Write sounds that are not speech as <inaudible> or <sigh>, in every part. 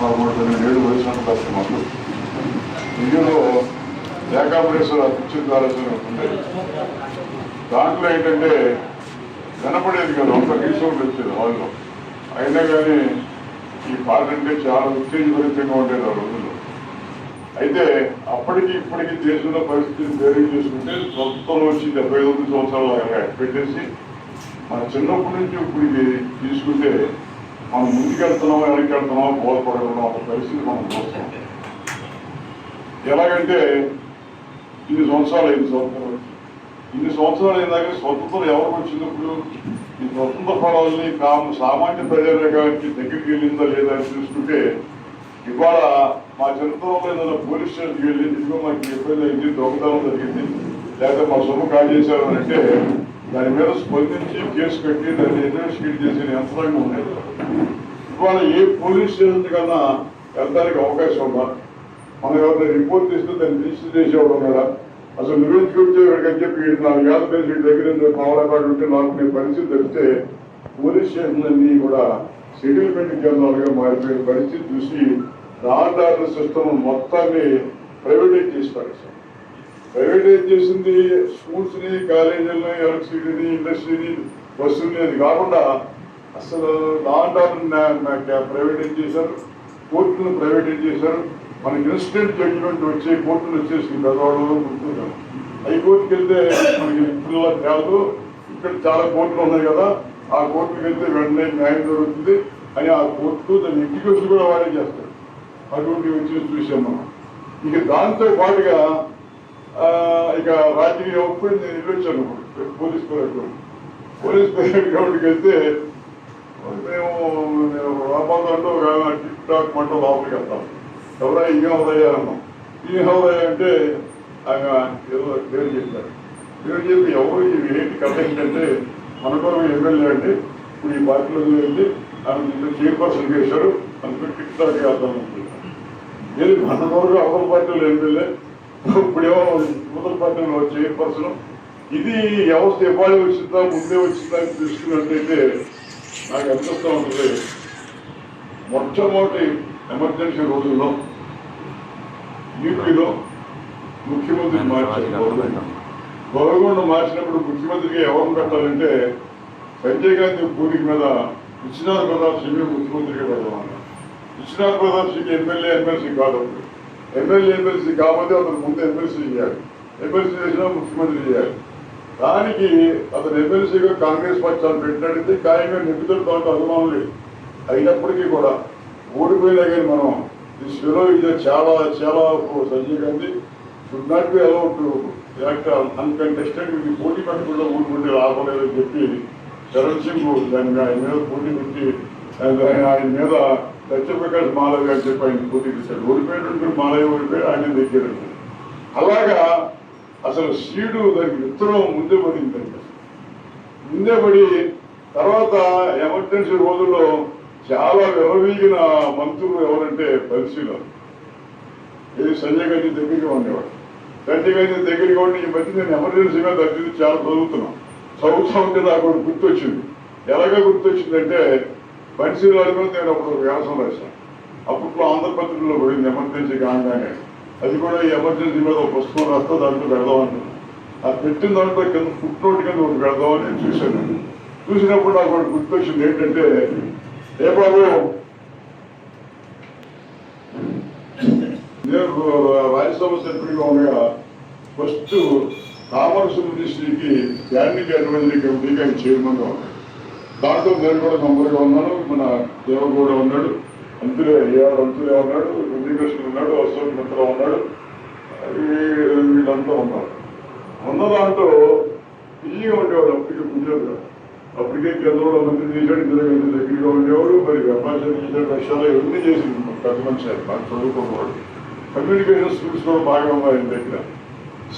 పదమూడు తొమ్మిది ఏడు వయసు ఉంటుంది మాకు ఇందులో ఏకాంబరేశ్వర అత్యుత ఆలోచన ఉండేది దాంట్లో ఏంటంటే కనపడేది కదా ఒక రీసౌండ్ వచ్చేది హాల్లో అయినా కానీ ఈ పాట అంటే చాలా ఉత్తేజభరితంగా ఉండేది ఆ రోజుల్లో అయితే అప్పటికి ఇప్పటికి దేశంలో పరిస్థితిని వేరే చేసుకుంటే మొత్తం వచ్చి డెబ్బై తొమ్మిది సంవత్సరాలు పెట్టేసి మన చిన్నప్పటి నుంచి ఇప్పటికి తీసుకుంటే మనం ముందుకెళ్తున్నాం వెనక్కి వెళ్తున్నాం బోధపడడం ఒక పరిస్థితి మనం చూస్తాం ఎలాగంటే ఇన్ని సంవత్సరాలు ఐదు సంవత్సరాలు ఇన్ని సంవత్సరాలు అయినాక స్వతంత్రం ఎవరికి వచ్చినప్పుడు ఈ స్వతంత్ర ఫలాల్ని కాము సామాన్య ప్రజలకి దగ్గరికి వెళ్ళిందా లేదా అని చూసుకుంటే ఇవాళ మా చరిత్రలో ఏదైనా పోలీస్ స్టేషన్కి వెళ్ళి ఇదిగో మాకు ఇబ్బంది అయింది దొంగతనం జరిగింది లేకపోతే మా సొమ్ము కాల్ చేశారు అంటే దాని మీద స్పందించి కేసు కట్టి దాన్ని ఇన్వెస్టిగేట్ చేసే యంత్రాంగం ఉండేది. ఇవాళ ఏ పోలీస్ స్టేషన్ కన్నా వెళ్ళడానికి అవకాశం ఉందా? మనం ఎవరైనా రిపోర్ట్ ఇస్తే దాన్ని రిజిస్టర్ చేసేవాడు ఉన్నాడా? అసలు నువ్వేం చూపించేవాడికి అని చెప్పి వీడు నాలుగు ఏళ్ళ పేరు వీడి దగ్గర కావాలన్నాడు ఉంటే నాకు నేను పరిస్థితి తెలిస్తే పోలీస్ స్టేషన్ అన్ని కూడా సెటిల్మెంట్ కేంద్రాలుగా మారిపోయిన పరిస్థితి చూసి ఆర్డర్ సిస్టమ్ మొత్తాన్ని ప్రైవేటైజ్ చేసి పడేశాం ప్రైవేటైజ్ చేసింది స్కూల్స్ని కాలేజీలని ఎలక్ట్రిసిటీని ఇండస్ట్రీని బస్సుని అది కాకుండా అసలు ఆర్డర్ ప్రైవేటైజ్ చేశారు. కోర్టును ప్రైవేటైజ్ చేశారు. మనకి ఇన్స్టెంట్ జడ్జిమెంట్ వచ్చే కోర్టులు వచ్చేసింది పెద్దవాళ్ళు గుర్తున్నాం హైకోర్టుకి వెళ్తే మనకి ఇప్పుడు కాదు. ఇక్కడ చాలా కోర్టులు ఉన్నాయి కదా. ఆ కోర్టుకి వెళ్తే వెంటనే న్యాయం జరుగుతుంది అని ఆ కోర్టు దాన్ని ఎగ్జిక్యూషన్ కూడా వాడే చేస్తారు. అటువంటి వచ్చి చూసాం మనం. ఇక దాంతో పాటుగా ఇక రాజకీయ ఒప్పుడు నేను వెళ్ళొచ్చాను ఇప్పుడు పోలీస్ పర్యటన పోలీస్ <laughs> వెళ్తే మేము మేము టిక్ టాక్ మంట లోపలికి వెళ్తాం ఎవరైనా ఇంకా ఉదయ్యా అన్నాం ఈ ఉదయ్య అంటే ఆయన ఏదో పేరు చెప్పారు పేరు చెప్పి ఎవరు ఏంటి కథ ఏంటంటే మన కోసం ఎమ్మెల్యే అంటే ఇప్పుడు ఈ పార్టీలో వెళ్ళి ఆయన చైర్పర్సన్ చేశారు అందుకు టిక్ టాక్ వెళ్తాం ఏది మన కొరకు అవతల పార్టీలో ఎమ్మెల్యే ఇప్పుడేమో యువతల పార్టీలో చైర్పర్సన్ ఇది వ్యవస్థ ఇవ్వాలి వచ్చిందా ముందే వచ్చిందా అని తెలుసుకున్నట్టయితే నాకు అనిపిస్తూ ఉంటుంది? మొట్టమొదటి ఎమర్జెన్సీ రోజుల్లో యూపీలో ముఖ్యమంత్రి మార్చారు. గవర్నమెంట్ మార్చినప్పుడు ముఖ్యమంత్రికి ఎవరిని పెట్టాలంటే సంజయ్ గాంధీ పూరికి మీద విశ్వనాథ్ ప్రతాప్ సింగ్ ముఖ్యమంత్రిగా పెడదామన్నారు విశ్వనాథ్ ప్రతాప్ సింగ్ ఎమ్మెల్యే ఎమ్మెల్సీ కాదు ఎమ్మెల్యే ఎమ్మెల్సీ కాకపోతే అతను ముందు ఎమ్మెల్సీ చేయాలి. ఎమ్మెల్సీ చేసినా ముఖ్యమంత్రి చేయాలి. దానికి అతను ఎమ్మెల్సీగా కాంగ్రెస్ పక్షాలు పెట్టినట్టయితే ఖాయంగా నిపుణులు దాంట్లో అనుమానం లేదు. అయినప్పటికీ కూడా ఓడిపోయినా కానీ మనం ఈ షిరో ఇది చాలా చాలా Sanjay Gandhi should not be allowed act uncontested ఇది పోటీ పెట్టకుండా ఊరుకుంటే లాభం లేదని చెప్పి చరణ్ సింగ్ దాన్ని ఆయన మీద పోటీ పెట్టి ఆయన ఆయన మీద సత్యప్రకాష్ మాలవ్య అని చెప్పి ఆయన పోటీ చేశాడు. ఓడిపోయినట్టు మాలయ్య ఓడిపోయాడు ఆయన దగ్గర అలాగా అసలు శివుడు దానికి విత్తనం ముందే పడిందండి ముందే పడి తర్వాత ఎమర్జెన్సీ రోజుల్లో చాలా విరవీగిన మంత్రులు ఎవరంటే పరిశీలన ఇది సంజయ్ గాంధీ దగ్గరికి ఉండేవాడు. సంజయ్ గాంధీ దగ్గరికి ఉండి ఈ మధ్య నేను ఎమర్జెన్సీగా దగ్గర చాలా చదువుతున్నాం చదువుతా ఉంటే నాకు గుర్తొచ్చింది. ఎలాగ గుర్తొచ్చిందంటే బన్సీలాల్ కూడా నేను అప్పుడు వ్యాసం రాశాను. అప్పట్లో ఆంధ్రపత్రికలో పడింది ఎమర్జెన్సీ కాగానే. అది కూడా ఈ ఎమర్జెన్సీ మీద ఒక పుస్తకం రాస్తా దాంట్లో పెడదామని అది పెట్టిన దాంట్లో కింద ఫుట్ నోట్ కింద ఒకటి పెడదామని నేను చూశాను. చూసినప్పుడు నాకు ఒకటి గుర్తొచ్చింది ఏంటంటే ఏ బాబు నేను రాజ్యసభ సభ్యుడిగా ఉండగా ఫస్ట్ కామర్స్ మినిస్ట్రీకి స్టాండింగ్ అడ్వైజరీ కమిటీకి ఆయన చైర్మన్గా ఉన్నాడు. దాంట్లో నేను కూడా మెంబర్గా ఉన్నాను మన దేవగౌడ ఉన్నాడు. అంతులే ఏఆర్ అంతులే ఉన్నాడు ఉదయకృష్ణ ఉన్నాడు అశోక్ మిత్ర ఉన్నాడు. వీళ్ళంతా ఉన్నారు. ఉన్న దాంట్లో బిజీగా ఉండేవాడు అప్పటికే కుదిరేది అప్పటికే కేంద్రంలో మంత్రి చేశాడు ఇందులో దగ్గరగా ఉండేవాడు మరి వ్యాపారం చేశాడు రష్యాలో ఇవన్నీ చేసి పెద్ద మనిషి ఆయన బాగా చదువుకున్నవాడు. కమ్యూనికేషన్ స్కిల్స్ కూడా బాగా ఉన్నాయి ఆయన దగ్గర.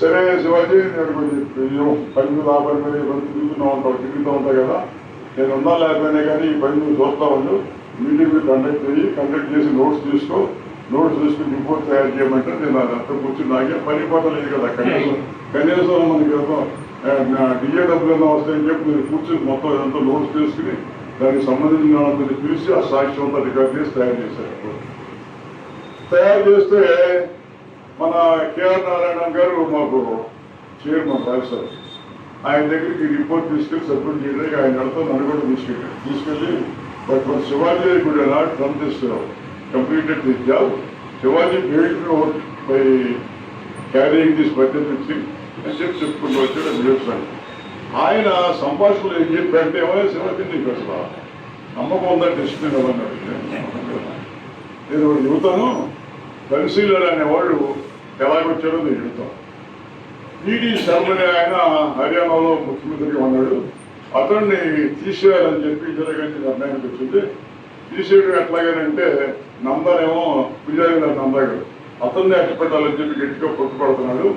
సరే శివాజీ నేను కొంచెం పని మీద ఆ పని మీద ఇబ్బంది తిరుగుతూ ఉంటావు తిరుగుతూ ఉంటావు కదా. నేను ఉన్నా లేకపోయినా కానీ ఈ పని నువ్వు చూస్తా ఉండు. మీటింగ్ కండక్ట్ అయ్యి కండక్ట్ చేసి నోట్స్ తీసుకో. నోట్స్ తీసుకుని రిపోర్ట్ తయారు చేయమంటే నేను అదంతా కూర్చుని నాకే పని పాట లేదు కదా కనీసం. కనీసం మనకి ఏదో డిఏ వస్తాయని చెప్పి మీరు కూర్చుని మొత్తం ఇదంతా నోట్స్ తీసుకుని దానికి సంబంధించిన వాళ్ళందరినీ పిలిచి ఆ సాక్ష్యం అంతా రికార్డ్ చేసి తయారు చేశారు. తయారు చేస్తే మన కేఆర్ నారాయణ గారు మాకు చైర్మన్ రాశారు ఆయన దగ్గరికి రిపోర్ట్ తీసుకెళ్ళి సబ్మిట్ చేయడానికి ఆయన వెళ్తా నన్ను కూడా తీసుకెళ్ళారు తీసుకెళ్ళి బట్ మన శివాజీ కూడా not from this completed this job Shivaji paid by carrying this budget thing అని చెప్పి చెప్పుకుంటూ వచ్చాడు అది ఆయన సంభాషణలు ఏం చెప్పారంటే ఏమైనా శివాజీ నీకు అసలు నమ్మకం ఉందా? ఇష్టమే కదా నేను ఒకటి చెబుతాను పరిశీలన అనేవాళ్ళు ఎలాగొచ్చారో నేను చెబుతాను ఈడీ శర్మని ఆయన హర్యానాలో ముఖ్యమంత్రిగా ఉన్నాడు. అతన్ని తీసేయాలని చెప్పి ఇందిరాగాంధీ నిర్ణయానికి వచ్చింది. తీసేయడం ఎట్లాగనంటే నందనేమో పుజారి గారు అతన్ని అట్టు పెట్టాలని చెప్పి గట్టిగా పట్టుపడుతున్నాడు.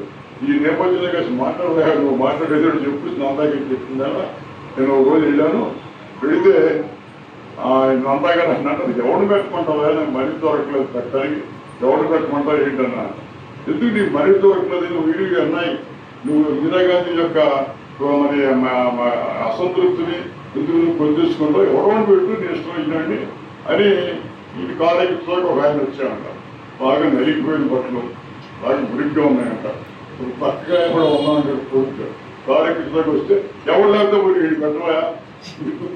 ఈ నేపథ్యంలో కలిసి మాట్లాడలేదు. నువ్వు మాట్లాడేది చెప్పి నందాకి చెప్పిందా నేను ఒక రోజు వెళ్ళాను. వెళితే నందాగారు అన్నాడు ఎవడు పెట్టమంటావా నాకు మరీ దొరకలేదు పెట్టడానికి ఎవడు పెట్టమంటావు ఏంటన్నా? ఎందుకు నీకు మరీ దొరకలేదు నువ్వు వీడియో అన్నాయి. నువ్వు ఇందిరాగాంధీ యొక్క మరి మా- మా అసంతృప్తిని ఎందుకు పొందించుకుంటూ ఎవరో పెట్టు నేను ఇష్టం అని ఈ కాలేజీతో ఒక ఆయన వచ్చాయంట బాగా నలిగిపోయిన బట్టలు బాగా మురిగ్గా ఉన్నాయంట. ఇప్పుడు పక్కగా కూడా ఉన్నాడు కొడుకు కాలేజీలోకి వస్తే ఎవరు లేకపోతే పోయి వీడు పెట్టవా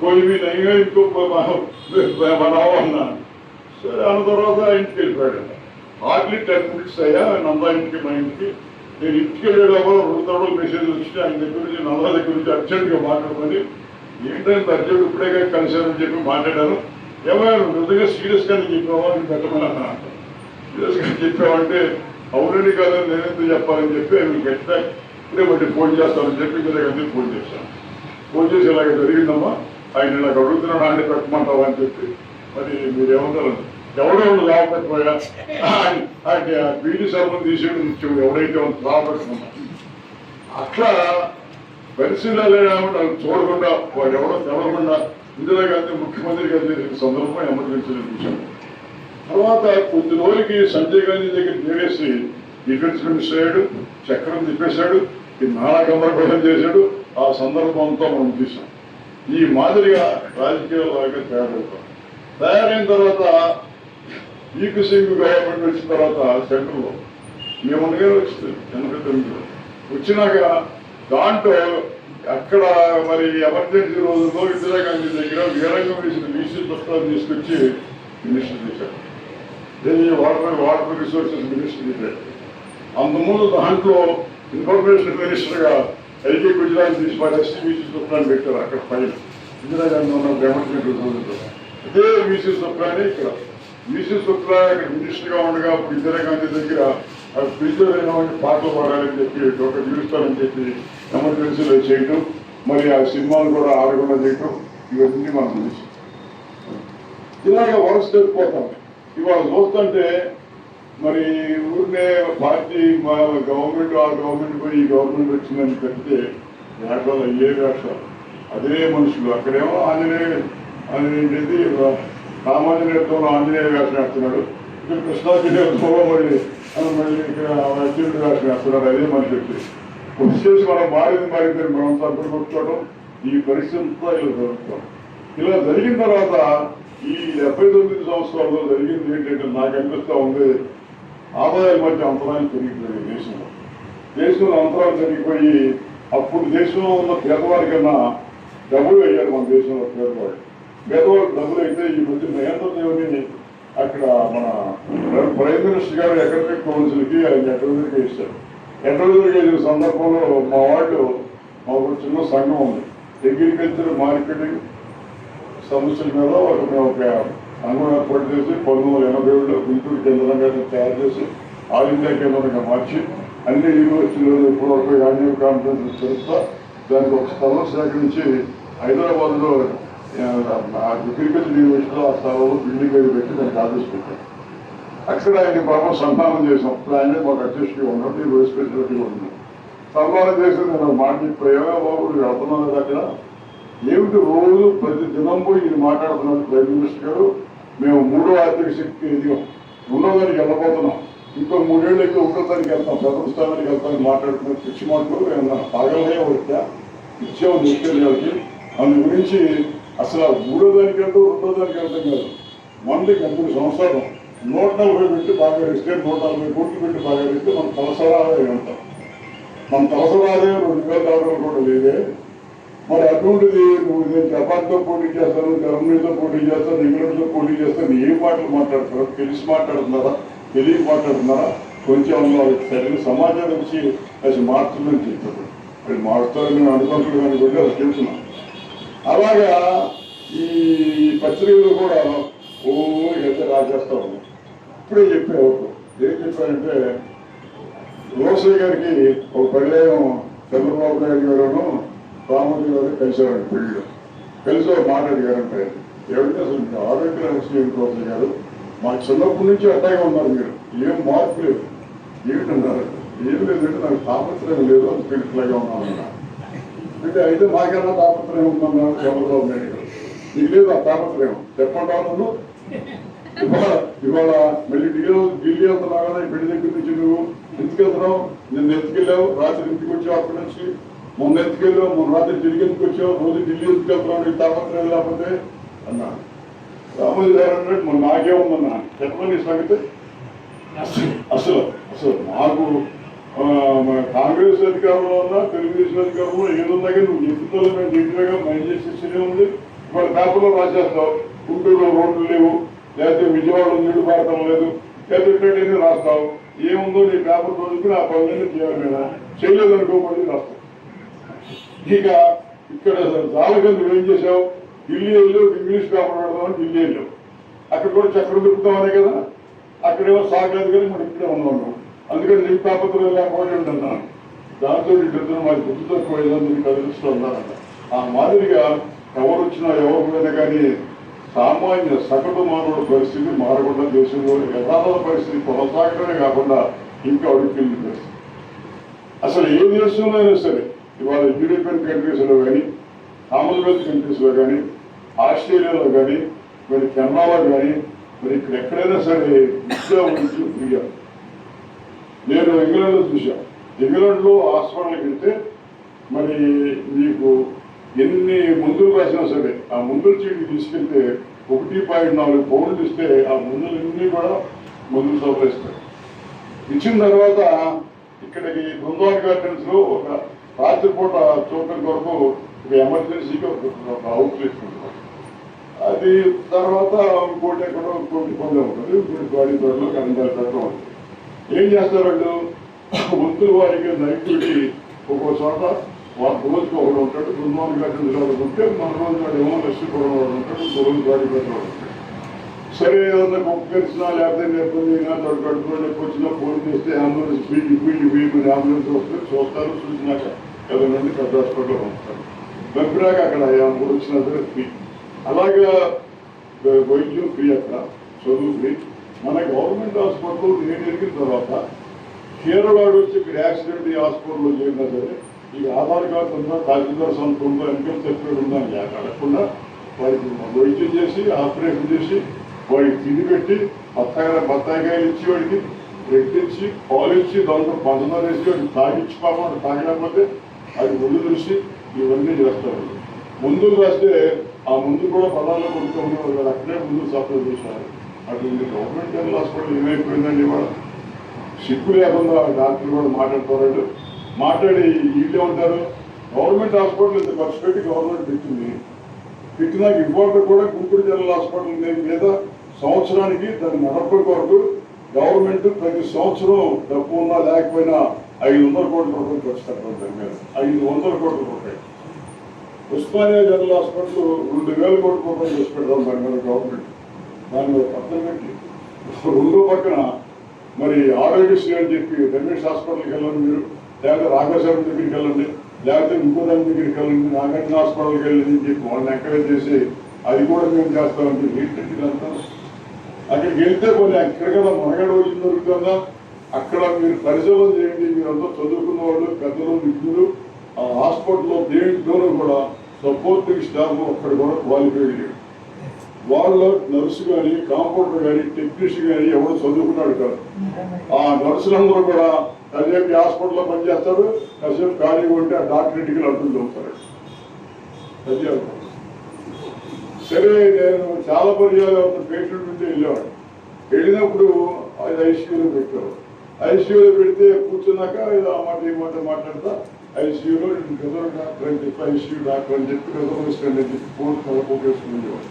పోయి మీ ఇంకో మనవా సరే అన్న తర్వాత ఇంటికి వెళ్ళిపోయాడు హార్డ్లీ టెన్ మినిట్స్ అయ్యా నందా ఇంటికి మా ఇంటికి. నేను ఇంటికి వెళ్ళేటప్పుడు రెండు తడవలు మెసేజ్ వచ్చి ఆయన దగ్గర నుంచి నందా దగ్గర నుంచి అర్జెంట్గా మాట్లాడమని ఏంటంటే అర్జెంట్ ఇప్పుడే కలిశానని చెప్పి మాట్లాడాను. ఏమైనా మృదుగా నిజంగా సీరియస్గానే చెప్పావా నేను పెట్టమని అన్నా సీరియస్గా చెప్పావంటే అవునండి కదా నేను ఎందుకు చెప్పాలని చెప్పి ఆయన గట్టిగా ఇప్పుడే బట్టి ఫోన్ చేస్తానని చెప్పి ఇందిరాగాంధీ ఫోన్ చేశాను. ఫోన్ చేసి ఇలాగ జరిగిందమ్మా? ఆయన నాకు అడుగుతున్నాడు అంటే పెట్టమంటావా? అని చెప్పి. మరి మీరు లాభపెట్టిపోయా <laughs> ఆయన బీడీ సర్వం తీసేయడం ముఖ్యం ఎవడైతే లాభపెట్టుకున్నా అట్లా పరిశీలన చూడకుండా వాడు ఎవడో తెలవకుండా ఇందిరాగాంధీ ముఖ్యమంత్రి గారు చేసిన సందర్భం ఎమర్జెన్సీ చూశాను తర్వాత కొద్ది రోజులకి సంజయ్ గాంధీ దగ్గర చేరేసి డిఫెన్స్ మినిస్టర్ అయ్యాడు చక్రం తిప్పేశాడు ఈ నానా గందరగోళం చేశాడు ఆ సందర్భంతో మనం చూసాం. ఈ మాదిరిగా రాజకీయాలాగా తయారవుతాం తయారైన తర్వాత ఈపీ సింగ్ గవర్నమెంట్ వచ్చిన తర్వాత సెంట్రల్లో మేముండగా వచ్చింది ఎనభై తొమ్మిదిలో వచ్చినాక దాంట్లో అక్కడ మరి ఎమర్జెన్సీ రోజుల్లో ఇందిరాగాంధీ దగ్గర వీరంగం వేసిన వీసీ పుస్తకాలు తీసుకొచ్చి మినిస్టర్ చేశారు. ఇది వాటర్ వాటర్ రిసోర్సెస్ మినిస్టర్ చేశారు. అంతకుముందు దాంట్లో ఇన్ఫర్మేషన్ మినిస్టర్గా ఎల్కే గుజరాత్ తీసి పడేసి వీసీ పుస్తకాన్ని పెట్టారు అక్కడ పైన. ఇందిరాగాంధీ ఉన్న ఎమర్జెన్సీ రోజుల్లో. అదే వీసీ పుస్తకాన్ని ఇక్కడ వీసీ సుక్లా ఇక్కడ మినిస్టర్గా ఉండగా అప్పుడు ఇందిరాగాంధీ దగ్గర ఫ్రిడ్జ్లో అయినటువంటి పాటలు పాడాలని చెప్పి ఒక చూస్తానని చెప్పి ఎమర్జెన్సీలో చేయటం మరి ఆ సినిమాలు కూడా ఆడకుండా చేయటం ఇవన్నీ మనం తెలుసు ఇలాగ వరుస పోతాం ఇవాళ చూస్తుంటే మరి ఊరినే పార్టీ మా గవర్నమెంట్ ఆ గవర్నమెంట్ పోయి ఈ గవర్నమెంట్ వచ్చిందని చెప్తే వేషాలు అయ్యే వేషాలు అదే మనుషులు. అక్కడేమో ఆంజనేయ అనేది రామాంజనేయత్వం ఆంజనేయ వేషం వేస్తున్నాడు. ఇక్కడ కృష్ణాంజనేయత్వంలో మళ్ళీ మళ్ళీ ఇక్కడ అర్జునుడు వేషం వేస్తున్నాడు. అదే మన చెప్పి కృషి చేసి మనం మారింది మారింది మనం తప్పుడు కొట్టుకోవడం ఈ పరిస్థితులతో ఇలా జరుగుతాం ఇలా జరిగిన తర్వాత ఈ డెబ్బై తొమ్మిది సంవత్సరాల్లో జరిగింది ఏంటంటే నాకు అనిపిస్తూ ఉంది ఆదాయాల మధ్య అంతరాలు పెరిగిపోయింది దేశంలో. దేశంలో అంతరాలు పెరిగిపోయి అప్పుడు దేశంలో ఉన్న పేదవారి కన్నా డబ్బులు అయ్యారు మన దేశంలో పేదవాడు పేదవాడు డబ్బులు అయితే ఈ మధ్య మహేంద్ర దేవుని అక్కడ మన ప్రైమ్ మినిస్టర్ గారు ఎకనమిక్ కౌన్సిల్కి ఆయన అడ్వైజర్గా ఇచ్చారు అడ్వైజర్గా ఇచ్చిన సందర్భంలో మా వాళ్ళు మాకు చిన్న సంఘం ఉంది. అగ్రికల్చర్ మార్కెటింగ్ సమస్యల మీద ఒక మేము ఒక సంఘం ఏర్పాటు చేసి పంతొమ్మిది వందల ఎనభై ఏడులో గుంటూరు కేంద్రంగా తయారు చేసి ఆల్ ఇండియా కేంద్రంగా మార్చి అన్ని యూనివర్సిటీలు ఒక యాన్యువల్ కాన్ఫరెన్స్ జరుపుతా దానికి ఒక స్థలం సేకరించి హైదరాబాద్లో క్రికెట్ యూనివర్సిటీలో ఆ స్థలంలో బిల్డింగ్ అది పెట్టి దానికి ఆదేశం పెట్టాం అక్కడ ఆయన పాపం సన్మానం చేసాం ఇప్పుడు ఆయన మాకు అధ్యక్షుడిగా ఉన్నాడు ఈ వైస్ ప్రెసిడెంట్గా ఉన్నాడు సన్మానం చేసి నేను ఒక మాట చెప్పాయా బాబు మీరు వెళ్తున్నాను దగ్గర ఏమిటి రోజు ప్రతి దినం పోయి ఈయన మాట్లాడుతున్నాను ప్రైమ్ మినిస్టర్ గారు? మేము మూడో ఆర్థిక శక్తి ఎదిగాం రెండో దానికి వెళ్ళబోతున్నాం. ఇంకో మూడేళ్ళు ఎక్కువ ఒకటో దానికి వెళ్తాం. ప్రథమ స్థానానికి వెళ్తాం మాట్లాడుతున్నారు పిచ్చి మాటలు ఏమన్నా పాగలనే వచ్చా? ఇచ్చాము తీసుకెళ్ళి అందు గురించి అసలు ఆ మూడో దానికి వెళ్తాం రెండో దానికి వెళ్తాం కాదు. మనకి ఎనిమిది సంవత్సరాలు నూట నలభై పెట్టి బాగా ఇస్తే నూట నలభై కోట్లు పెట్టి బాగా ఇస్తే మన తలసరాలే ఉంటాం మన తలసరాలే రెండు వేల డాలర్లు కూడా లేదే. మరి అటువంటిది నువ్వు నేను జపాన్తో పోటీ చేస్తాను జర్మనీతో పోటీ చేస్తాను ఇంగ్లాండ్తో పోటీ చేస్తాను ఏ మాటలు మాట్లాడుతున్నారా తెలిసి మాట్లాడుతున్నారా? తెలియక మాట్లాడుతున్నారా? కొంచెం సరైన సమాచారం ఇచ్చి అది మార్చుందని చెప్పారు. అది మారుతారని నేను అనుకుంటున్నాను కానీ కూడా అది చెప్తున్నాను అలాగా ఈ పత్రికలు కూడా ఓ ఎంత రాజేస్తా ఉన్నాం ఇప్పుడే చెప్పేవాళ్ళు. ఏం చెప్పారంటే రోసయ్య గారికి ఒక పర్యాయం చంద్రబాబు నాయుడు గారును రామోజీ గారు కలిశారండి పెళ్ళిలో. కలిసి ఒక మాట్లాడిగారంటే ఏమంటే అసలు ఆరోగ్య రహస్యం ఏంటి రోసయ్య గారు? మాకు చిన్నప్పటి నుంచి అట్టాగే ఉన్నారు మీరు. ఏం మార్పు లేదు. ఏమిటన్నారు? ఏం లేదంటే నాకు సామర్థ్యం లేదు అని పిలిట్లాగా ఉన్నాను అంటే అయితే మాకైనా తాపత్రయం ఉందన్నాడు చంద్రబాబు నాయుడు గారు నీకు లేదు ఆ తాపత్రయం. చెప్పండి నన్ను ఇవాళ ఇవాళ మళ్ళీ ఢిల్లీ ఢిల్లీ వెళ్తున్నావు కదా బిడ్డ దగ్గర నుంచి నువ్వు ఎందుకు వెళ్తున్నావు నిన్ను ఎత్తుకెళ్ళావు. రాత్రి ఇంటికి వచ్చావు అక్కడి నుంచి. మొన్న ఎత్తుకెళ్ళావు మొన్న రాత్రి ఢిల్లీ ఎందుకు వచ్చావు? రోజు ఢిల్లీ ఎందుకు వెళ్తున్నావు నీకు తాపత్రయం లేకపోతే అన్నాడు రామోజీ గారు అన్నట్టు మొన్న నాకేముందన్నా చెప్పమని సంగతి. అసలు అసలు అసలు మాకు మన కాంగ్రెస్ అధికారంలో ఉన్నా తెలుగుదేశం అధికారంలో ఏదున్నా కానీ నువ్వు చెప్తున్నా మేము నీట్గా మైండ్ ఉంది. మరి పేపర్లో రాసేస్తావు. గుంటూరులో రోడ్లు లేవు. లేకపోతే విజయవాడలో నీళ్ళు పారటం లేదు. లేకపోతే ఇక్కడైనా రాస్తావు. ఏముందో నీ పేపర్ చదువుకుని ఆ పనులన్నీ చేయాలి మీద చేయలేదు మళ్ళీ రాస్తావు. ఇక ఇక్కడ జాలగా నువ్వేం చేసావు ఢిల్లీ వెళ్ళావు ఇంగ్లీష్ పేపర్ పెడదామని ఢిల్లీ వెళ్ళావు. అక్కడ కూడా చక్రం దొరుకుతామనే కదా. అక్కడేమో సాగలేదు కానీ మనం ఇక్కడే ఉన్నాం. అందుకని నీకు తాపత్రయం లేకపోతే ఉంటున్నాను దాంతో ఇద్దరు మాది గుర్తు తక్కువ మీకు కదిలిస్తూ ఆ మాదిరిగా ఎవరు వచ్చినా ఎవరు పోయినా కానీ సామాన్య సగటు మానవుడి పరిస్థితి మారకుండా దేశంలో యథాతథ పరిస్థితి కొనసాగడమే కాకుండా ఇంకా అడుగుతుంది పరిస్థితి. అసలు ఏ దేశంలో అయినా సరే ఇవాళ యూరోపియన్ కంట్రీస్లో కానీ కామన్వెల్త్ కంట్రీస్లో కానీ ఆస్ట్రేలియాలో కానీ మరి కెనడాలో కానీ మరి ఇక్కడ ఎక్కడైనా సరే విద్యా ఉద్యోగం ఫ్రీగా నేను ఇంగ్లాండ్లో చూశాను. ఇంగ్లాండ్లో హాస్పిటల్కి వెళ్తే మరి మీకు ఎన్ని మందులు రాసినా సరే ఆ మందుల చీటి తీసుకెళ్తే ఒకటి పాయింట్ నాలుగు పౌండ్లు ఇస్తే ఆ మందులన్నీ కూడా మందులు సౌకరిస్తాయి ఇచ్చిన తర్వాత ఇక్కడికి బృందావన్ గార్డెన్స్లో ఒక రాత్రిపూట చూడటం కొరకు ఒక ఎమర్జెన్సీగా ఒక అవుట్ అది తర్వాత ఇంకోటి ఎక్కడో ఇంకోటి పొందే ఉంటుంది. ఇంకోటి గాడి తోటలో కరెంట్ ఉంటుంది. ఏం చేస్తారు వాళ్ళు వంతుల వారికి నైట్ ఒక్కో చోట వాళ్ళ రోజుకి ఒకడు ఉంటాడు బృందావన్ గార్డెన్స్ ఒకడు ఉంటే మన రోజు వాడు ఏమో నష్టపోవడం వాడు ఉంటాడు ఇంకో రోజు బాడీ తోటలో సరే ఏదన్నా కుక్క కరిచినా లేకపోతే నేర్పొందినా తోడు కట్టుకుని వచ్చినా ఫోన్ చేస్తే ambulance field field field ambulance వస్తే చూస్తారు చూసినాక కదనండి పెద్ద హాస్పిటల్లో పంపుతారు. పంపినాక అక్కడ అంబులెన్స్ వచ్చినా సరే ఫ్రీ. అలాగా వైద్యం ఫ్రీ అక్కడ చదువు ఫ్రీ. మన గవర్నమెంట్ హాస్పిటల్ నేను ఎరిగిన తర్వాత కేరళలో వచ్చి ఇక్కడ యాక్సిడెంట్ ఈ హాస్పిటల్లో చేరినా సరే ఈ ఆధార్ కార్డు ఉందా తహసీల్దార్ సొంత ఉందా ఇన్కమ్ సర్టిఫికేట్ ఉందా అని అడగకుండా వారికి వైద్యం చేసి ఆపరేషన్ చేసి వాడికి తిని పెట్టి బత్తాయి బత్తాయికాయలు ఇచ్చి వాడికి బ్రెడ్ ఇచ్చి పాలు ఇచ్చి దాంట్లో పంచదార వేసి వాడికి తాగిచ్చి పాపం తాగకపోతే అది ముందు చూసి ఇవన్నీ చేస్తారు. ముందుకు రాస్తే ఆ ముందు కూడా పదాల్లో కొడుతూ ఉండేవారు అక్కడే ముందు సప్లై చేశారు అటువంటి గవర్నమెంట్ జనరల్ హాస్పిటల్ ఏమైపోయిందండి ఇవాళ? సిగ్గు లేకుండా డాక్టర్లు కూడా మాట్లాడుకోలేదు మాట్లాడి వీళ్ళు ఉంటారు. గవర్నమెంట్ హాస్పిటల్ ఇంత ఖర్చు పెట్టి గవర్నమెంట్ పెట్టింది. పెట్టినాక ఇవాళ కూడా గుంటూరు జనరల్ హాస్పిటల్ మీద సంవత్సరానికి దాని నడపడి కొరకు గవర్నమెంట్ ప్రతి సంవత్సరం డబ్బు ఉన్నా లేకపోయినా ఐదు వందల కోట్ల రూపాయలు ఖర్చు పెట్టడం జరిగారు ఐదు వందల కోట్ల రూపాయలు. ఉస్మానియా జనరల్ హాస్పిటల్ రెండు వేల కోట్ల రూపాయలు ఖర్చు పెడదాం దాని మీద గవర్నమెంట్. దానిలో పక్కన పెట్టి రెండో పక్కన మరి ఆరోగ్యశ్రీ అని చెప్పి గవర్నమెంట్ హాస్పిటల్కి వెళ్ళండి మీరు లేకపోతే రాఘవేశ్వరం దగ్గరికి వెళ్ళండి లేకపోతే ఇంకో దాని దగ్గరికి వెళ్ళండి నాగార్జున హాస్పిటల్కి వెళ్ళండి అని చెప్పి వాళ్ళని ఎంకరేజ్ చేసి అది కూడా మేము చేస్తామని ఏంటంటే ఇదంతా అక్కడికి వెళ్తే కొన్ని ఎక్కడికైనా మనగడ వచ్చింది దొరుకుతుందా? అక్కడ మీరు పరిశోధన చేయండి మీరంతా చదువుకున్న వాళ్ళు పెద్దలు విద్యులు ఆ హాస్పిటల్లో దేంట్లోనూ కూడా సపోర్టింగ్ స్టాఫ్ అక్కడ కూడా క్వాలిఫైడ్ వాళ్ళు నర్సు కానీ కాంపౌండర్ కానీ టెక్నీషియన్ కానీ ఎవరు చదువుకున్నాడు కాదు. ఆ నర్సులందరూ కూడా కాసేపు హాస్పిటల్లో పనిచేస్తారు కాసేపు ఖాళీ ఉంటే ఆ డాక్టర్ ఇంటికి అడ్డులు చదువుతారు సరే నేను చాలా పర్యాలు పేషెంట్ ఉంటే వెళ్ళేవాడు వెళ్ళినప్పుడు అది ఐసీయూలో పెట్టారు. ఐసీయూలో పెడితే కూర్చున్నాక ఇది ఆ మాట ఈ మాట మాట్లాడతా ఐసీయూలో రిజర్వ్ డాక్టర్ అని చెప్పి ఐసీయూ డాక్టర్ అని చెప్పి రిజర్వేషన్ అని చెప్పి కోర్టు కలపోకేసుకునేవాడు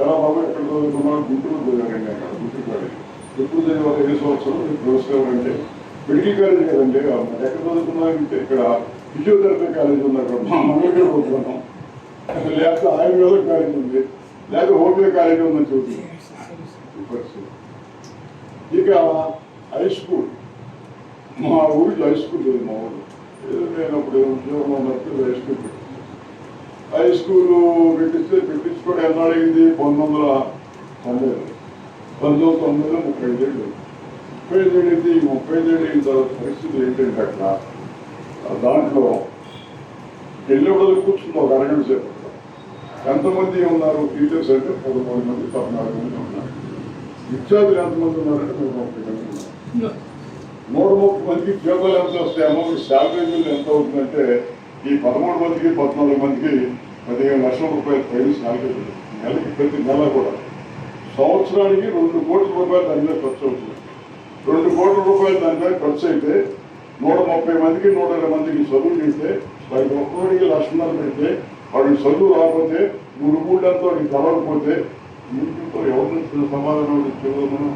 చాలా బాబు ఎక్కడ చదువుకున్నాడు గుంటూరు చదివారండి అక్కడ గుంటూరు కాలేజ్ గుంటూరు చదివి ఒక ఐదు సంవత్సరం ప్రొఫెసర్ అంటే మెడికల్ కాలేజ్ కదండి ఎక్కడ చదువుకున్నారంటే ఇక్కడ ఫిజియోథెరపీ కాలేజ్ ఉంది అక్కడ మా మంగళగిరి పోతున్నాం లేకపోతే ఆయుర్వేద కాలేజ్ ఉంది లేకపోతే హోమియో కాలేజ్ ఉందని చెబుతున్నాం ఇక హై స్కూల్ మా ఊరికి హై స్కూల్ లేదు మా ఊరు. ఏదో నేను అప్పుడు ఉద్యోగం ఉన్నప్పుడు హై స్కూల్ పెట్టాను. హై స్కూల్ పెట్టిస్తే పెట్టించుకోవడం ఎన్నాడు అయింది పంతొమ్మిది వందల తొంభై పంతొమ్మిది వందల తొంభైలో ముప్పై ఐదేళ్ళు ముప్పై ఐదేళ్ళు అయితే ఈ ముప్పై ఐదేళ్ళు అయిన తర్వాత పరిస్థితి ఏంటంటే అక్కడ దాంట్లో వెళ్ళేవాళ్ళు కూర్చుంది ఒక అరగంట సేపు. ఎంతమంది ఉన్నారు? టీచర్స్ అంటే పదమూడు మంది పద్నాలుగు మంది ఉన్నారు. విద్యార్థులు ఎంతమంది ఉన్నారంటే నూట ముప్పై మంది ఉన్నారు. నూట ముప్పై మందికి జీతాలు ఎంత వస్తాయేమో మీ శాలరీ ఎంత అవుతుందంటే ఈ పదమూడు మందికి పద్నాలుగు మందికి పదిహేను లక్షల రూపాయలు పైన శాలరీ నెలకి ప్రతి నెల కూడా. సంవత్సరానికి రెండు కోట్ల రూపాయలు దాని మీద ఖర్చు అవుతుంది. రెండు కోట్ల రూపాయలు దాని మీద ఖర్చు అయితే నూట ముప్పై మందికి నూట ఇరవై మందికి చదువు చేస్తే వాడికి ఒక్కొక్కడికి లక్షణాలు పెడితే వాడికి చదువు రాకపోతే మూడు మూడంతో వాడికి చదవకపోతే ఇంటితో ఎవరి నుంచి సమాధానం ఇచ్చేదో మనం.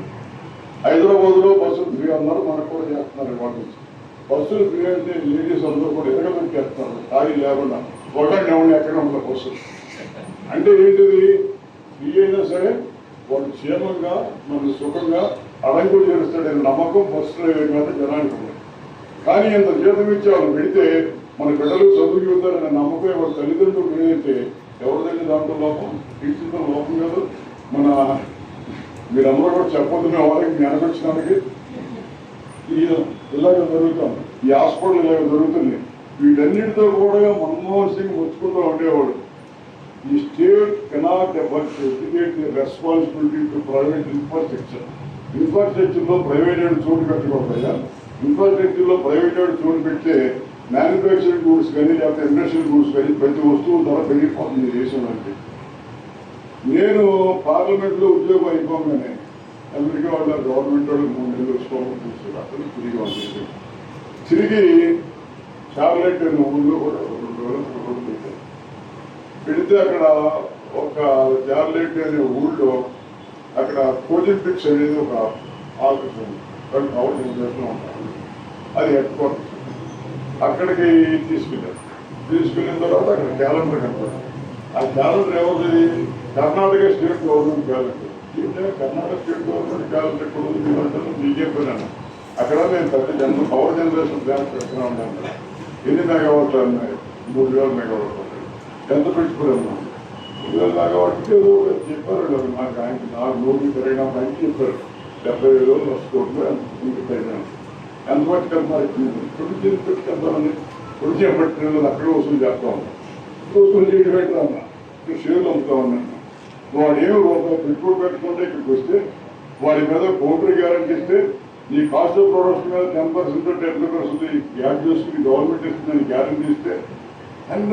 హైదరాబాద్లో బస్సులు ఫ్రీ అన్నారు మనకు కూడా చేస్తున్నారు వాటి నుంచి. బస్సులు ఫ్రీ అంటే లేడీస్ అందరూ కూడా ఎక్కడ చేస్తున్నారు ఖాళీ లేకుండా. ఒకటి ఎవరిని ఎక్కడ ఉంటారు బస్సు. అంటే ఏంటిది? ఫ్రీ అయినా సరే వాళ్ళు క్షేమంగా మనం సుఖంగా అడంగు చేస్తాడనే నమ్మకం బస్సులో మీద జనానికి ఉంది. కానీ ఇంత జీతం ఇచ్చి వాళ్ళు పెడితే మన బిడ్డలు చదువుకి చూద్దారనే నమ్మకం వాళ్ళ తల్లిదండ్రులు ఏదైతే ఎవరిదండి దాంట్లో లోపం? టీచర్తో లోపం కాదు. మన మీరందరూ కూడా చెప్పొద్దు మేము వాళ్ళకి వెనకొచ్చినానికి ఈ ఇలాగ జరుగుతాం ఈ హాస్పిటల్ ఇలాగ జరుగుతుంది వీటన్నిటితో కూడా మన్మోహన్ సింగ్ ముచ్చుకుంటూ ఉండేవాడు. ఈ state cannot educate the responsibility to private infrastructure. ఇన్ఫ్రాస్ట్రక్చర్లో private private చోటు పెట్టకూడదయ్యా ఇన్ఫ్రాస్ట్రక్చర్లో ప్రైవేట్ ప్రైవేట్ చోటు పెడితే మ్యానుఫ్యాక్చరింగ్ గూడ్స్ కానీ లేకపోతే ఇండస్ట్రియల్ గూడ్స్ కానీ ప్రతి వస్తువు ధర పెరిగిపోతుంది దేశంలో నేను పార్లమెంట్లో ఉద్యోగం అయిపోగానే అందుకే వాళ్ళ గవర్నమెంట్ వాళ్ళు మూడు నెలలు వచ్చుకోవడం చూసారు అతను తిరిగి వందేది తిరిగి చార్లెట్ ఊళ్ళో కూడా రెండు రోజులు రోడ్డు పెట్టారు. పెడితే అక్కడ ఒక చార్లెట్ అనే ఊళ్ళో అక్కడ కోజింగ్ అనేది ఒక ఆఫీస్ ఉంది. కానీ పవర్ జనరేషన్ అది హెడ్ క్వార్టర్స్ అక్కడికి తీసుకెళ్ళారు. తీసుకెళ్ళిన తర్వాత అక్కడ క్యాలెండర్ కనపడారు ఆ క్యాలెండర్ ఎవరిది? కర్ణాటక స్టేట్ గవర్నమెంట్ క్యాలెండర్ ఏంటంటే కర్ణాటక స్టేట్ గవర్నమెంట్ క్యాలెండర్ ఎక్కడ ఉంది అంటే బీజేపీ అన్న అక్కడ మేము పెద్ద జన పవర్ జనరేషన్ ప్లాన్ పెడుతున్నా ఉన్నాను ఎన్ని మెగావాట్లు అన్నాయి మూడు వేల మెగావాట్లు ఉన్నాయి ఎంత పెట్టుకున్నాం మూడు వేల మెగావాట్కి ఏదో చెప్పారు వాళ్ళు నాకు ఆయనకి నాలుగు నోటి పెరిగినా పైకి చెప్పారు. డెబ్బై వేలు లక్ష కోట్లు ఎంత పెరిగినాను ఎంత మట్టి కలపాలి ఇప్పుడు చేసి పెట్టుకెళ్తామని ఇప్పుడు చేపట్టిన అక్కడ వసూలు చేస్తా ఉన్నాం వసూలు చేయడం పెట్టాను ఇక్కడ షేర్లు అమ్ముతా ఉన్నాను వాడు ఏమి రూపాయి పెట్టుబడి పెట్టుకుంటే ఇక్కడికి వస్తే వాడి మీద కౌంటర్ గ్యారంటీ ఇస్తే నీ కాస్ట్ ఆఫ్ ప్రొడక్ట్స్ మీద ten percent ten percent gap చేసుకుని గవర్నమెంట్ ఇస్తుందని గ్యారంటీ ఇస్తే. అండ్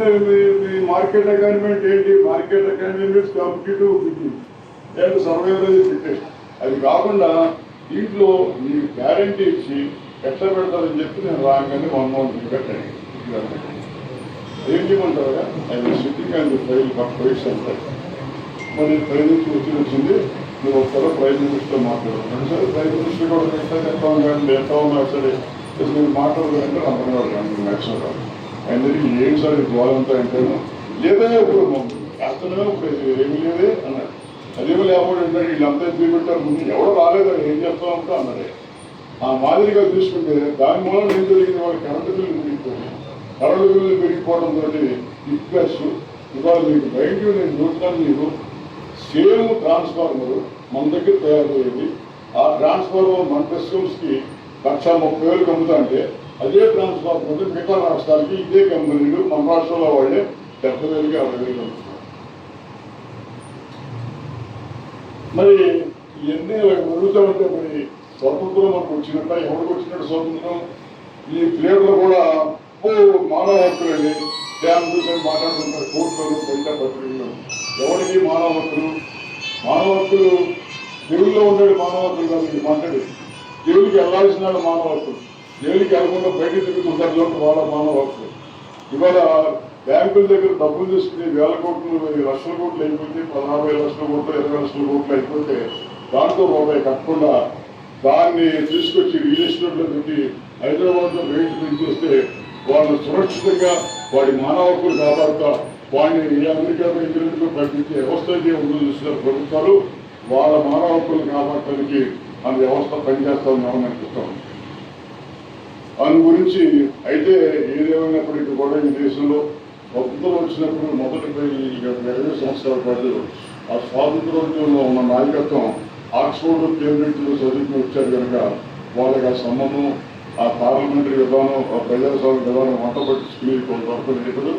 మీ మార్కెట్ అకాడమెంట్ ఏంటి? Market economy means competitive and survival fittest అది కాకుండా దీంట్లో మీ గ్యారంటీ ఇచ్చి ఎట్లా పెడతారని చెప్పి నేను రాగానే వన్ మంత్ పెట్టాను. ఏం చేయమంటారు అది sitting and file for price అంటారు మరి ప్రైమ్ మినిస్టర్ వచ్చి వచ్చింది. నువ్వు ఒకసారి ప్రైమ్ మినిస్టర్ మాట్లాడు. సరే ప్రైమ్ మినిస్టర్ కూడా పెట్టారు ఎంత కానీ ఎంత ఉన్నా సరే అసలు మీరు మాట్లాడాలంటే అర్థం కాదు అందరికి ఏం సార్ ఇది వాళ్ళంతా అంటాను లేదా ఇప్పుడు చేస్తున్నా ఇప్పుడు ఏమి లేదే అన్నాడు. అదేమో లేకపోతే అంటే వీళ్ళంతా ఎందుకు పెట్టారు ముందు ఎవడో రాలేదా ఏం చేస్తా ఉంటా అన్నాడే. ఆ మాదిరిగా చూసుకుంటే దాని మూలం ఏం జరిగింది? వాళ్ళు కరెంటు బిల్లు పెరిగిపోయింది. కరెంటు బిల్లు పెరిగిపోవడం తోటి ప్లస్ ఇవాళ మీకు బయట నేను చూస్తాను మీకు సేమ్ ట్రాన్స్ఫార్మర్ మన దగ్గర తయారయ్యేది. ఆ ట్రాన్స్ఫార్మర్ మన కస్టమర్స్కి లక్ష ముప్పై వేలు కమ్ముతాంటే అదే ట్రాన్స్ఫార్మర్ మిగతా రాష్ట్రాలకి ఇదే కంపెనీలు మన రాష్ట్రంలో వాళ్ళే డెబ్బై వేలకి అరవై వేలు అమ్ముతున్నారు మరి ఇవన్నీ ఇలా జరుగుతూ ఉంటే మరి స్వతంత్రం మనకు వచ్చినట్ట ఎవరికి వచ్చినట్టు స్వతంత్రం? ఈ ప్లేయర్లు కూడా ఓ మానవ హక్కులని. డ్యామ్ చూసి మాట్లాడుతుంటారు కోర్టులు బయట పత్రికలు ఎవరికి మానవ హక్కులు మానవ హక్కులు జైలులో ఉండే మానవ హక్కులు కాదు ఇది మాట్లాడేది జైలుకి వెళ్ళాల్సిన వాళ్ళు మానవ హక్కులు జైలుకి వెళ్ళకుండా బయట తిరుగుతుంటారు చూడండి వాళ్ళ మానవ హక్కులు ఇవాళ బ్యాంకుల దగ్గర డబ్బులు తీసుకుని వేల కోట్లు లక్షల కోట్లు అయిపోతే పదహారు లక్షల కోట్లు ఇరవై లక్షల కోట్లు అయిపోతే దాంతో రూపాయి కట్టకుండా దాన్ని తీసుకొచ్చి రియల్ ఎస్టేట్లో పెట్టి హైదరాబాద్లో లో పెంచేస్తే వాళ్ళు సురక్షితంగా వాడి మానవ హక్కులు కాపాడుతారు వాడిని ఏ అమెరికా ఇంగ్లాండ్ ప్రకటించే వ్యవస్థ అయితే ఉందో చూసిన ప్రభుత్వాలు. వాళ్ళ మానవ హక్కులు కాపాడటానికి ఆ వ్యవస్థ పనిచేస్తామని మనం అనిపిస్తాం దాని గురించి అయితే ఏదేమైనప్పటికీ కూడా ఈ దేశంలో ప్రభుత్వం వచ్చినప్పుడు మొదటి ఇరవై సంవత్సరాల పాటు ఆ స్వాతంత్రోద్యమంలో ఉన్న నాయకత్వం ఆక్స్ఫోర్డ్ కేంబ్రిడ్జ్లో చదువుకుని వచ్చారు కనుక వాళ్ళకి ఆ సంబంధం ఆ పార్లమెంటరీ విధానం ఆ ప్రజాస్వామ్య విధానం వంట పట్టించుకుని కొంతవరకు లేదు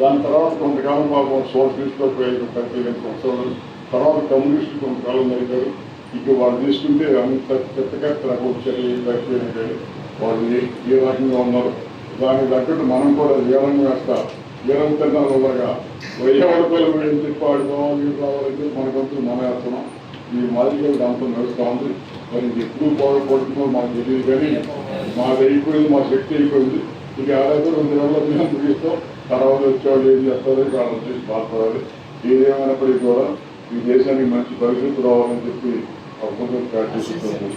దాని తర్వాత కొంతకాలం పాపం సోషలిస్ట్లో ప్రయోజనం పదిహేను సంవత్సరాలు తర్వాత కమ్యూనిస్టులు కొంతకాలం జరిగారు ఇక వాళ్ళు తీసుకుంటే అంత పెద్దగా వచ్చారు వాళ్ళు ఏ- రకంగా ఉన్నారు? దానికి తగ్గట్టు మనం కూడా ఏలం వేస్తా ఏలం ఉండగా ఎవరి పిల్లలు ఏం చెప్పాడు మీరు రావాలంటే మనకంటూ మనం వేస్తున్నాం. ఈ మాదిరిగా దాంతో నడుస్తూ ఉంది. మరి ఎప్పుడు బాగుపడుతుందో మాకు తెలియదు కానీ మాది అయిపోయింది మా శక్తి అయిపోయింది. ఇక ఆడైతే రెండు నెలల మేము ముగిస్తాం. తర్వాత వచ్చేవాళ్ళు ఏం చేస్తారో వాళ్ళు చేసి బాధపడాలి ఏదేమైనప్పటికీ కూడా ఈ దేశానికి మంచి భవిష్యత్తు రావాలని చెప్పి ప్రభుత్వం ప్రార్థిస్తున్నాము.